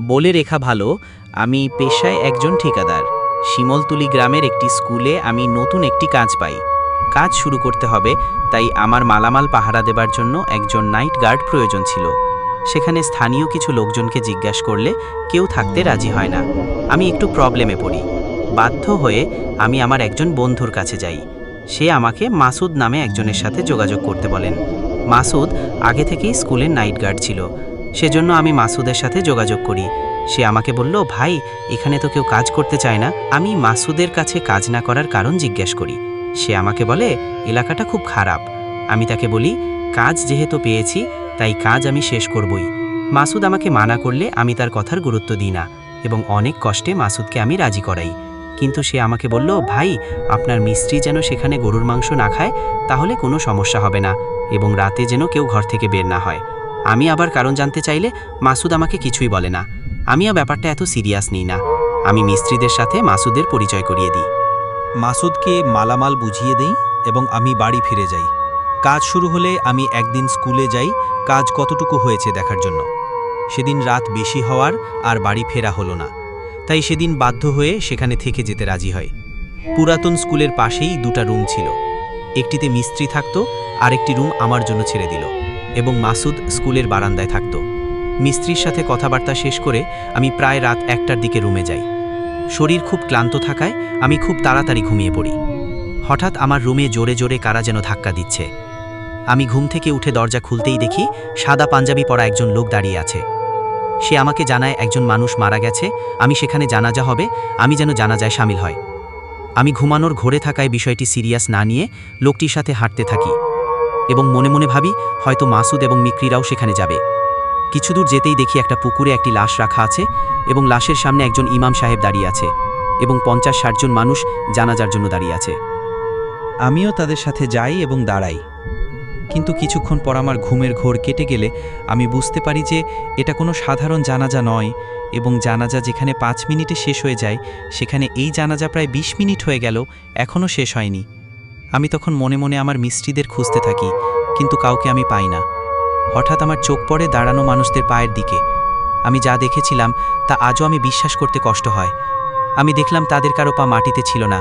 বলে রেখা ভালো, আমি পেশায় একজন ঠিকাদার। শিমলতুলি গ্রামের একটি স্কুলে আমি নতুন একটি কাজ পাই। কাজ শুরু করতে হবে, তাই আমার মালামাল পাহারা দেবার জন্য একজন নাইট গার্ড প্রয়োজন ছিল। সেখানে স্থানীয় কিছু লোকজনকে জিজ্ঞাসা করলে কেউ থাকতে রাজি হয় না। আমি একটু প্রবলেমে পড়ি। বাধ্য হয়ে আমি আমার একজন বন্ধুর কাছে যাই। সে আমাকে মাসুদ নামে একজনের সাথে যোগাযোগ করতে বলেন। মাসুদ আগে থেকেই স্কুলের নাইট গার্ড ছিল। সেজন্য আমি মাসুদের সাথে যোগাযোগ করি। সে আমাকে বলল, ভাই, এখানে তো কেউ কাজ করতে চায় না। আমি মাসুদের কাছে কাজ না করার কারণ জিজ্ঞেস করি। সে আমাকে বলে, এলাকাটা খুব খারাপ। আমি তাকে বলি, কাজ যেহেতু পেয়েছি, তাই কাজ আমি শেষ করবই। মাসুদ আমাকে মানা করলে আমি তার কথার গুরুত্ব দিই না এবং অনেক কষ্টে মাসুদকে আমি রাজি করাই। কিন্তু সে আমাকে বলল, ভাই, আপনার মিস্ত্রি যেন সেখানে গরুর মাংস না খায়, তাহলে কোনো সমস্যা হবে না এবং রাতে যেন কেউ ঘর থেকে বের না হয়। আমি আবার কারণ জানতে চাইলে মাসুদ আমাকে কিছুই বলে না। আমিও ব্যাপারটা এত সিরিয়াস নিই না। আমি মিস্ত্রিদের সাথে মাসুদের পরিচয় করিয়ে দিই। মাসুদকে মালামাল বুঝিয়ে দেই এবং আমি বাড়ি ফিরে যাই। কাজ শুরু হলে আমি একদিন স্কুলে যাই, কাজ কতটুকু হয়েছে দেখার জন্য। সেদিন রাত বেশি হওয়ার আর বাড়ি ফেরা হলো না। তাই সেদিন বাধ্য হয়ে সেখানে থেকে যেতে রাজি হয়। পুরাতন স্কুলের পাশেই দুটা রুম ছিল। একটিতে মিস্ত্রি থাকতো, আরেকটি রুম আমার জন্য ছেড়ে দিল। এবং মাসুদ স্কুলের বারান্দায় থাকতো। মিস্ত্রির সাথে কথাবার্তা শেষ করে আমি প্রায় রাত একটার দিকে রুমে যাই। শরীর খুব ক্লান্ত থাকায় আমি খুব তাড়াতাড়ি ঘুমিয়ে পড়ি। হঠাৎ আমার রুমে জোরে জোরে কারা যেন ধাক্কা দিচ্ছে। আমি ঘুম থেকে উঠে দরজা খুলতেই দেখি সাদা পাঞ্জাবি পরা একজন লোক দাঁড়িয়ে আছে। সে আমাকে জানায় একজন মানুষ মারা গেছে, আমি সেখানে জানাজা হবে, আমি যেন জানাজায় সামিল হয়। আমি ঘুমানোর ঘোরে থাকায় বিষয়টি সিরিয়াস না নিয়ে লোকটির সাথে হাঁটতে থাকি। এবং মনে মনে ভাবি, হয়তো মাসুদ এবং মিক্রিরাও সেখানে যাবে। কিছু দূর যেতেই দেখি একটা পুকুরে একটি লাশ রাখা আছে এবং লাশের সামনে একজন ইমাম সাহেব দাঁড়িয়ে আছে এবং পঞ্চাশ ষাটজন মানুষ জানাজার জন্য দাঁড়িয়ে আছে। আমিও তাদের সাথে যাই এবং দাঁড়াই। কিন্তু কিছুক্ষণ পর আমার ঘুমের ঘোর কেটে গেলে আমি বুঝতে পারি যে এটা কোনো সাধারণ জানাজা নয় এবং জানাজা যেখানে পাঁচ মিনিটে শেষ হয়ে যায়, সেখানে এই জানাজা প্রায় ২০ মিনিট হয়ে গেল, এখনও শেষ হয়নি। আমি তখন মনে মনে আমার মিস্ত্রিদের খুঁজতে থাকি, কিন্তু কাউকে আমি পাই না। হঠাৎ আমার চোখ পড়ে দাঁড়ানো মানুষদের পায়ের দিকে। আমি যা দেখেছিলাম, তা আজও আমি বিশ্বাস করতে কষ্ট হয়। আমি দেখলাম তাদের কারও পা মাটিতে ছিল না।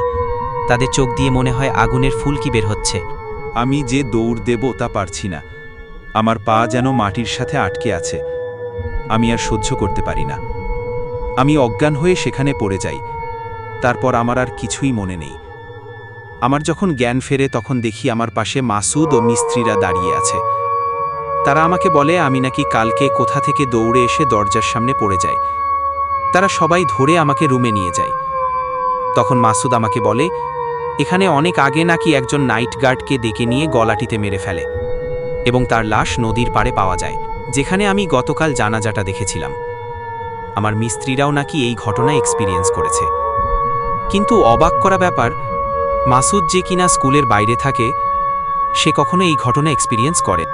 তাদের চোখ দিয়ে মনে হয় আগুনের ফুল কি বের হচ্ছে। আমি যে দৌড় দেব তা পারছি না। আমার পা যেন মাটির সাথে আটকে আছে। আমি আর সহ্য করতে পারি না। আমি অজ্ঞান হয়ে সেখানে পড়ে যাই। তারপর আমার আর কিছুই মনে নেই। আমার যখন জ্ঞান ফেরে তখন দেখি আমার পাশে মাসুদ ও মিস্ত্রিরা দাঁড়িয়ে আছে। তারা আমাকে বলে, আমি নাকি কালকে কোথা থেকে দৌড়ে এসে দরজার সামনে পড়ে যাই। তারা সবাই ধরে আমাকে রুমে নিয়ে যায়। তখন মাসুদ আমাকে বলে, এখানে অনেক আগে নাকি একজন নাইট গার্ডকে ডেকে নিয়ে গলাটিতে মেরে ফেলে এবং তার লাশ নদীর পাড়ে পাওয়া যায়, যেখানে আমি গতকাল জানাজাটা দেখেছিলাম। আমার মিস্ত্রিরাও নাকি এই ঘটনা এক্সপিরিয়েন্স করেছে। কিন্তু অবাক করা ব্যাপার মাসুদ যে কিনা স্কুলের বাইরে থাকে সে কখনো এই ঘটনা এক্সপিরিয়েন্স করে।